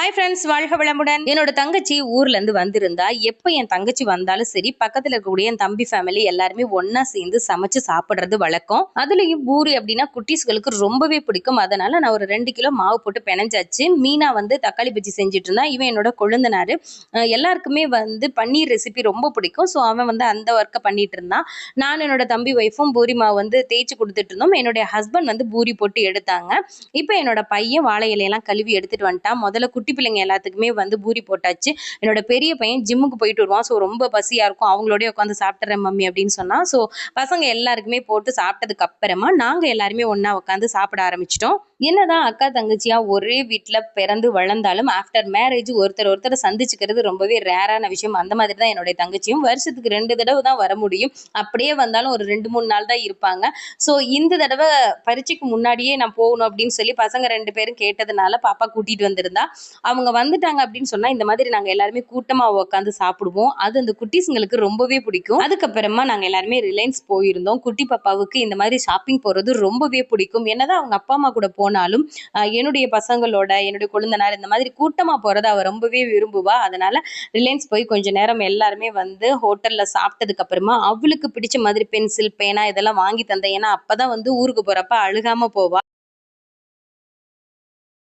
Hi friends வாழ்க வளமுடன். என்னோட தங்கச்சி ஊர்ல இருந்து வந்திருந்தா எப்போ என் தங்கச்சி வந்தாலும் சரி பக்கத்துல இருக்கக்கூடிய என் தம்பி ஃபேமிலி எல்லாருமே ஒன்னா சேர்ந்து சமைச்சு சாப்பிடுறது வழக்கம். அதுலயும் பூரி அப்படின்னா குட்டீஸ்களுக்கு ரொம்பவே பிடிக்கும். அதனால நான் ஒரு ரெண்டு கிலோ மாவு போட்டு பிணைஞ்சாச்சு. மீனா வந்து தக்காளி பஜ்ஜி செஞ்சுட்டு இருந்தா இவன் என்னோட கொழுந்தனாரு. எல்லாருக்குமே வந்து பன்னீர் ரெசிபி ரொம்ப பிடிக்கும். ஸோ அவன் வந்து அந்த ஒர்க்கை பண்ணிட்டு இருந்தான் நான் என்னோட தம்பி ஒய்ஃபும் பூரி மாவு வந்து தேய்ச்சி கொடுத்துட்டு இருந்தோம். என்னுடைய ஹஸ்பண்ட் வந்து பூரி போட்டு எடுத்தாங்க. இப்போ என்னோட பையன் வாழை இலையெல்லாம் கழுவி எடுத்துட்டு வந்துட்டான். முதல்ல குட்டி பிள்ளைங்க எல்லாத்துக்குமே வந்து பூரி போட்டாச்சு. என்னோட பெரிய பையன் ஜிம்முக்கு போயிட்டு வருவான். ஸோ ரொம்ப பசியா இருக்கும். அவங்களோடய உட்காந்து சாப்பிட்றேன் மம்மி அப்படின்னு சொன்னா. ஸோ பசங்க எல்லாருக்குமே போட்டு சாப்பிட்டதுக்கு அப்புறமா நாங்க எல்லாருமே ஒன்றா உட்காந்து சாப்பிட ஆரம்பிச்சிட்டோம். என்னதான் அக்கா தங்கச்சியா ஒரே வீட்டில் பிறந்து வளர்ந்தாலும் ஆஃப்டர் மேரேஜ் ஒருத்தர் ஒருத்தர் சந்திச்சுக்கிறது ரொம்பவே ரேரான விஷயம். அந்த மாதிரி தான் என்னுடைய தங்கச்சியும் வருஷத்துக்கு ரெண்டு தடவை தான் வர முடியும். அப்படியே வந்தாலும் ஒரு ரெண்டு மூணு நாள் தான் இருப்பாங்க. ஸோ இந்த தடவை பரீட்சைக்கு முன்னாடியே நான் போகணும் அப்படின்னு சொல்லி பசங்க ரெண்டு பேரும் கேட்டதுனால பாப்பா கூட்டிட்டு வந்திருந்தா. அவங்க வந்துட்டாங்க அப்படின்னு சொன்னா இந்த மாதிரி நாங்கள் எல்லாருமே கூட்டமாக உட்காந்து சாப்பிடுவோம். அது அந்த குட்டீஸுங்களுக்கு ரொம்பவே பிடிக்கும். அதுக்கப்புறமா நாங்கள் எல்லாருமே ரிலையன்ஸ் போயிருந்தோம். குட்டி பாப்பாவுக்கு இந்த மாதிரி ஷாப்பிங் போகிறது ரொம்பவே பிடிக்கும். என்னதான் அவங்க அப்பா அம்மா கூட போனாலும் என்னுடைய பசங்களோட என்னுடைய கொழுந்தனார் இந்த மாதிரி கூட்டமா போறத அவ ரொம்பவே விரும்புவா. அதனால ரிலையன்ஸ் போய் கொஞ்ச நேரம் எல்லாருமே வந்து ஹோட்டல்ல சாப்பிட்டதுக்கு அப்புறமா அவளுக்கு பிடிச்ச மாதிரி பென்சில் பேனா இதெல்லாம் வாங்கி தந்தேன். ஏன்னா அப்பதான் வந்து ஊருக்கு போறப்ப அழுகாம போவா.